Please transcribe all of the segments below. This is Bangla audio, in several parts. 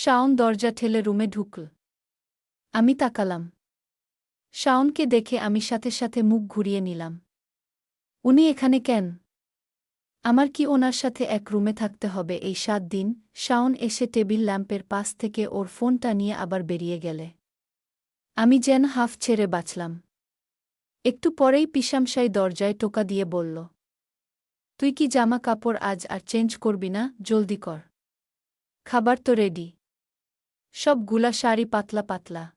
শাওন দরজা ঠেলে রুমে ঢুকল। আমি তাকালাম। শাওনকে দেখে আমি সাথে সাথে মুখ ঘুরিয়ে নিলাম। উনি এখানে কেন? আমার কি ওনার সাথে এক রুমে থাকতে হবে? এই সাত দিন শাওন এসে টেবিল ল্যাম্পের পাশ থেকে ওর ফোনটা নিয়ে আবার বেরিয়ে গেলে। আমি যেন হাফ ছেড়ে বাঁচলাম। একটু পরেই পিসামশাই দরজায় টোকা দিয়ে বলল, তুই কি জামা কাপড় আজ আর চেঞ্জ করবি না? জলদি কর। খাবার তো রেডি। সবগুলা শাড়ি পাতলা পাতলা।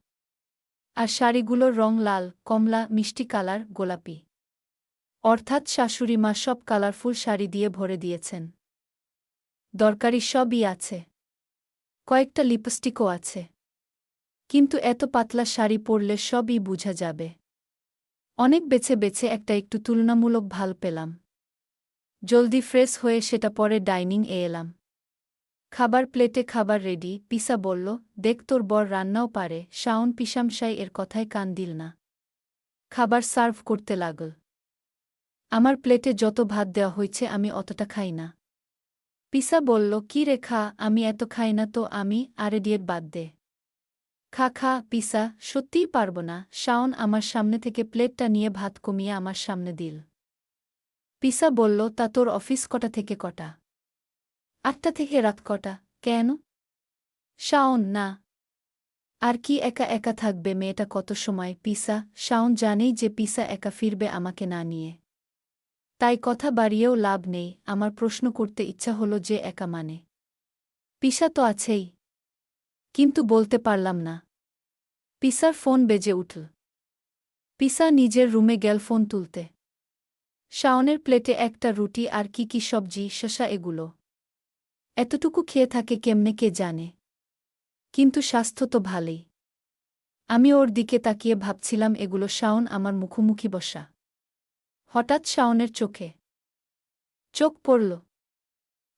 আর শাড়িগুলোর রং লাল, কমলা, মিষ্টি কালার, গোলাপি। অর্থাৎ শাশুড়ি মা সব কালারফুল শাড়ি দিয়ে ভরে দিয়েছেন। দরকারি সবই আছে। কয়েকটা লিপস্টিকও আছে। কিন্তু এত পাতলা শাড়ি পরলে সবই বুঝা যাবে। অনেক বেছে বেছে একটা একটু তুলনামূলক ভালো পেলাম। জলদি ফ্রেশ হয়ে সেটা পরে ডাইনিং এ এলাম। খাবার প্লেটে খাবার রেডি, পিসা বলল, দেখ তোর বর রান্নাও পারে, শাওন পিসামশাই এর কথায় কান দিল না। খাবার সার্ভ করতে লাগল। আমার প্লেটে যত ভাত দেওয়া হয়েছে আমি অতটা খাই না। পিসা বলল, কি রে খা, আমি এত খাই না তো আমি আরে ডিয়েট বাদ দে। খা খা, পিসা, সত্যিই পারব না, শাওন আমার সামনে থেকে প্লেটটা নিয়ে ভাত কমিয়ে আমার সামনে দিল। পিসা বলল, তা তোর অফিস কটা থেকে কটা? আটটা থেকে রাত কটা। কেন? শাওন, না। আর কি একা একা থাকবে মেয়েটা কত সময়? পিসা, শাওন জানেই যে পিসা একা ফিরবে আমাকে না নিয়ে। তাই কথা বাড়িয়েও লাভ নেই, আমার প্রশ্ন করতে ইচ্ছা হলো যে একা মানে। পিসা তো আছেই। কিন্তু বলতে পারলাম না। পিসার ফোন বেজে উঠল। পিসা নিজের রুমে গেল ফোন তুলতে। শাওনের প্লেটে একটা রুটি আর কি কি সবজি শশা এগুলো। এতটুকু খেয়ে থাকে কেমনে কে জানে? কিন্তু স্বাস্থ্য তো ভালোই। আমি ওর দিকে তাকিয়ে ভাবছিলাম, এগুলো শাওন আমার মুখোমুখি বসা। হঠাৎ শাওনের চোখে চোখ পড়ল।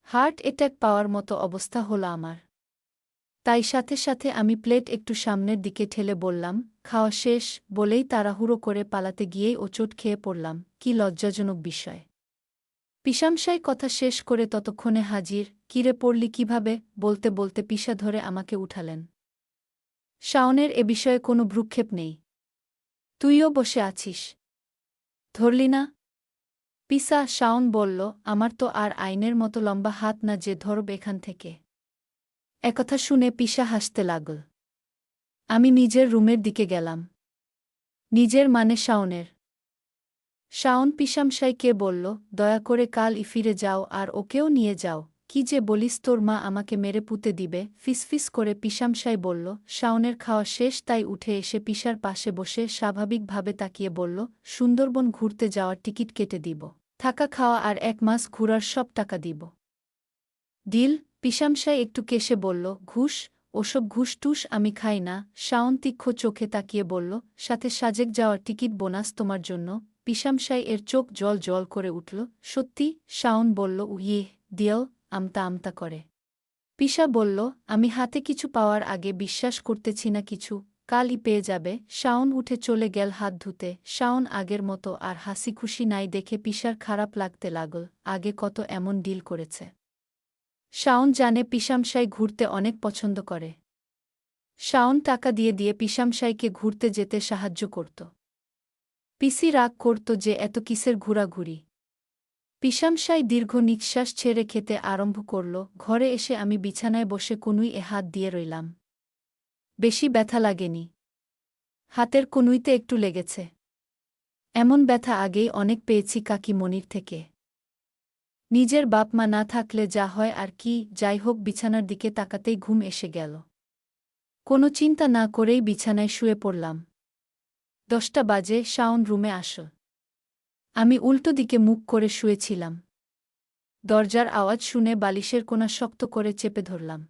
হার্ট অ্যাট্যাক পাওয়ার মতো অবস্থা হল আমার। তাই সাথে সাথে আমি প্লেট একটু সামনের দিকে ঠেলে বললাম, খাওয়া শেষ, বলেই তাড়াহুড়ো করে পালাতে গিয়েই ও চোট খেয়ে পড়লাম। কি লজ্জাজনক বিষয়। পিসামশাই কথা শেষ করে ততক্ষণে হাজির, কিরে পড়লি কীভাবে? বলতে বলতে পিসা ধরে আমাকে উঠালেন। শাওনের এ বিষয়ে কোনো ভ্রুক্ষেপ নেই। তুইও বসে আছিস? ধরলি না। পিসা শাওন বলল, আমার তো আর আইনের মতো লম্বা হাত না যে ধরব এখান থেকে। একথা শুনে পিসা হাসতে লাগল। আমি নিজের রুমের দিকে গেলাম। নিজের মানে শাওনের। শাওন পিসামশাইকে বলল, দয়া করে কাল ফিরে যাও আর ওকেও নিয়ে যাও। কি যে বলিস তোর মা আমাকে মেরে পুঁতে দিবে। ফিসফিস করে পিসামশাই বলল, শাওনের খাওয়া শেষ তাই উঠে এসে পিসার পাশে বসে স্বাভাবিকভাবে তাকিয়ে বলল, সুন্দরবন ঘুরতে যাওয়ার টিকিট কেটে দিব। থাকা খাওয়া আর এক মাস ঘুরার সব টাকা দিব। ডিল পিসামশাই একটু কেসে বলল, ঘুষ, ওসব ঘুষ টুস আমি খাই না। শাওন তীক্ষ্ণ চোখে তাকিয়ে বলল, সাথে সাজেক যাওয়ার টিকিট বোনাস তোমার জন্য। পিসামশাই এর চোখ জল জল করে উঠল। সত্যি, শাওন বলল উইয়ে দিয়েও আমতা আমতা করে। পিসা বলল, আমি হাতে কিছু পাওয়ার আগে বিশ্বাস করতেছি না কিছু। কালই পেয়ে যাবে। শাওন উঠে চলে গেল হাত ধুতে। শাওন আগের মতো আর হাসি খুশি নাই দেখে পিসার খারাপ লাগতে লাগল। আগে কত এমন ডিল করেছে। শাওন জানে পিসামশাই ঘুরতে অনেক পছন্দ করে। শাওন টাকা দিয়ে দিয়ে পিসামশাইকে ঘুরতে যেতে সাহায্য করত। পিসি রাগ করত যে এত কিসের ঘোরাঘুরি। পিসামশাই দীর্ঘ নিঃশ্বাস ছেড়ে খেতে আরম্ভ করল, ঘরে এসে আমি বিছানায় বসে কনুই এ হাত দিয়ে রইলাম। বেশি ব্যথা লাগেনি। হাতের কনুইতে একটু লেগেছে। এমন ব্যথা আগেই অনেক পেয়েছি কাকি মনির থেকে। নিজের বাপ মা না থাকলে যা হয় আর কি, যাই হোক বিছানার দিকে তাকাতেই ঘুম এসে গেল। কোনো চিন্তা না করেই বিছানায় শুয়ে পড়লাম। দশটা বাজে, শাওন রুমে আস। আমি উল্টো দিকে মুখ করে শুয়েছিলাম। দরজার আওয়াজ শুনে বালিশের কোনা শক্ত করে চেপে ধরলাম।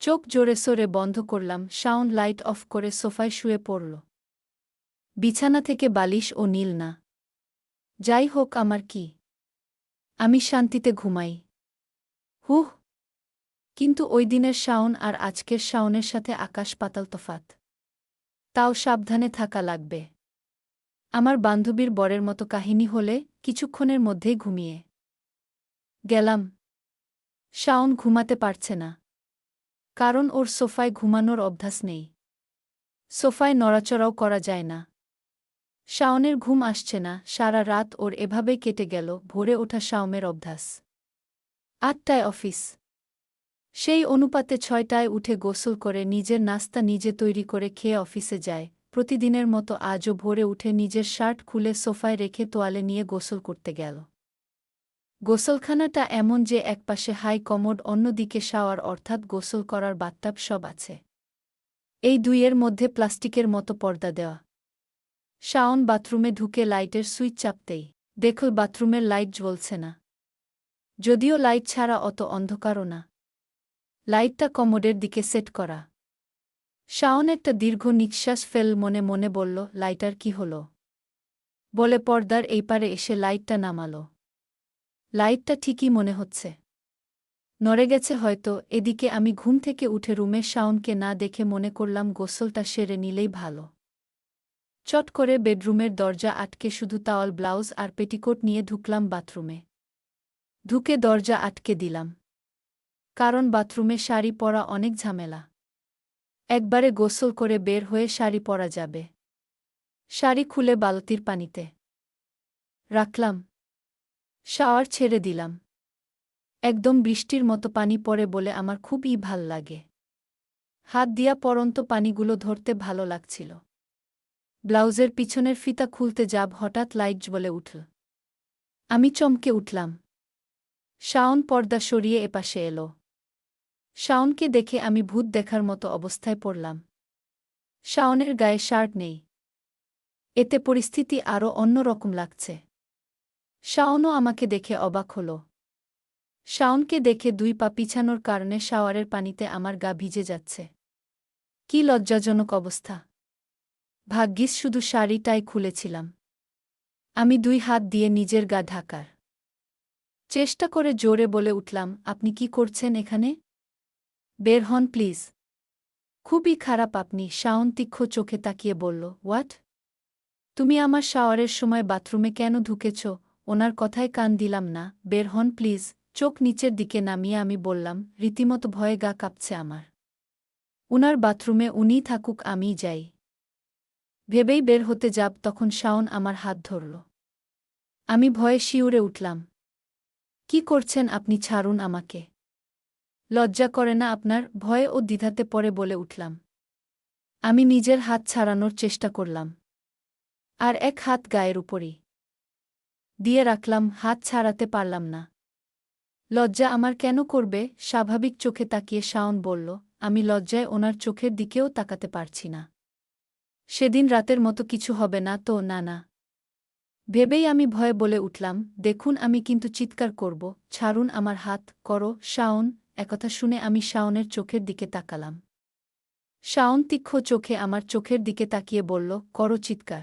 চোখ জোরে সরে বন্ধ করলাম, শাওন লাইট অফ করে সোফায় শুয়ে পড়ল। বিছানা থেকে বালিশ ও নীল না। যাই হোক, আমার কি? আমি শান্তিতে ঘুমাই। হুহ! কিন্তু ওই দিনের শাওন আর আজকের শাওনের সাথে আকাশ পাতাল তফাত। তাও সাবধানে থাকা লাগবে। আমার বান্ধবীর বরের মতো কাহিনী হলে কিছুক্ষণের মধ্যেই ঘুমিয়ে গেলাম। শাওন ঘুমাতে পারছে না। কারণ ওর সোফায় ঘুমানোর অভ্যাস নেই। সোফায় নড়াচড়াও করা যায় না। শাওনের ঘুম আসছে না, সারা রাত ওর এভাবেই কেটে গেল, ভোরে ওঠা শাওমের অভ্যাস। আটটায় অফিস। সেই অনুপাতে ছয়টায় উঠে গোসল করে নিজের নাস্তা নিজে তৈরি করে খেয়ে অফিসে যায়। প্রতিদিনের মতো আজও ভোরে উঠে নিজের শার্ট খুলে সোফায় রেখে তোয়ালে নিয়ে গোসল করতে গেল। গোসলখানাটা এমন যে একপাশে হাই কমোড, অন্যদিকে শাওয়ার, অর্থাৎ গোসল করার বাথটাব সব আছে। এই দুইয়ের মধ্যে প্লাস্টিকের মতো পর্দা দেওয়া। শাওন বাথরুমে ঢুকে লাইটের সুইচ চাপতেই দেখল বাথরুমের লাইট জ্বলছে না। যদিও লাইট ছাড়া অত অন্ধকারও না। লাইটটা কমোডের দিকে সেট করা। শাওন একটা দীর্ঘ নিঃশ্বাস ফেল মনে মনে বলল, লাইটার কি হল? বলে পর্দার এই পারে এসে লাইটটা নামাল। লাইটটা ঠিকই মনে হচ্ছে। নড়ে গেছে হয়তো, এদিকে আমি ঘুম থেকে উঠে রুমে শাওনকে না দেখে মনে করলাম গোসলটা সেরে নিলেই ভালো। চট করে বেডরুমের দরজা আটকে শুধু তাওয়াল, ব্লাউজ আর পেটিকোট নিয়ে ঢুকলাম বাথরুমে। ঢুকে দরজা আটকে দিলাম। কারণ বাথরুমে শাড়ি পরা অনেক ঝামেলা। একবারে গোসল করে বের হয়ে শাড়ি পরা যাবে। শাড়ি খুলে বালতির পানিতে। রাখলাম। শাওয়ার ছেড়ে দিলাম। একদম বৃষ্টির মতো পানি পড়ে বলে আমার খুবই ভালো লাগে। হাত দিয়া পরন্ত পানিগুলো ধরতে ভালো লাগছিল। ব্লাউজের পিছনের ফিতা খুলতে যাব হঠাৎ লাইট বলে উঠল। আমি চমকে উঠলাম। শাওন পর্দা সরিয়ে এপাশে এলো। শাওনকে দেখে আমি ভূত দেখার মতো অবস্থায় পড়লাম। শাওনের গায়ে শার্ট নেই। এতে পরিস্থিতি আরও অন্যরকম লাগছে। শাওনও আমাকে দেখে অবাক হল। শাওনকে দেখে দুই পা পিছানোর কারণে শাওয়ারের পানিতে আমার গা ভিজে যাচ্ছে। কি লজ্জাজনক অবস্থা। ভাগ্যিস শুধু শাড়িটাই খুলেছিলাম। আমি দুই হাত দিয়ে নিজের গা ঢাকার। চেষ্টা করে জোরে বলে উঠলাম, আপনি কি করছেন এখানে? বের হন, প্লিজ। খুবই খারাপ আপনি, শাওন তীক্ষ্ণ চোখে তাকিয়ে বলল, হোয়াট? তুমি আমার শাওয়ারের সময় বাথরুমে কেন ঢুকেছ? ওনার কথায় কান দিলাম না। বের হন, প্লিজ। চোখ নিচের দিকে নামিয়ে আমি বললাম, রীতিমতো ভয়ে গা কাঁপছে আমার। উনার বাথরুমে উনিই থাকুক, আমিই যাই। ভেবেই বের হতে যাব তখন শাওন আমার হাত ধরল। আমি ভয়ে শিউরে উঠলাম। কি করছেন আপনি, ছাড়ুন আমাকে। লজ্জা করে না আপনার ভয়ে ও দ্বিধাতে পরে বলে উঠলাম। আমি নিজের হাত ছাড়ানোর চেষ্টা করলাম। আর এক হাত গায়ের উপরই। দিয়ে রাখলাম, হাত ছাড়াতে পারলাম না। লজ্জা আমার কেন করবে? স্বাভাবিক চোখে তাকিয়ে শাওন বলল, আমি লজ্জায় ওনার চোখের দিকেও তাকাতে পারছি না। সেদিন রাতের মতো কিছু হবে না তো, না না। ভেবেই আমি ভয়ে বলে উঠলাম, দেখুন আমি কিন্তু চিৎকার করব, ছাড়ুন আমার হাত, করো, শাওন একথা শুনে আমি শাওনের চোখের দিকে তাকালাম। শাওন তীক্ষ্ণ চোখে আমার চোখের দিকে তাকিয়ে বলল, করো চিৎকার।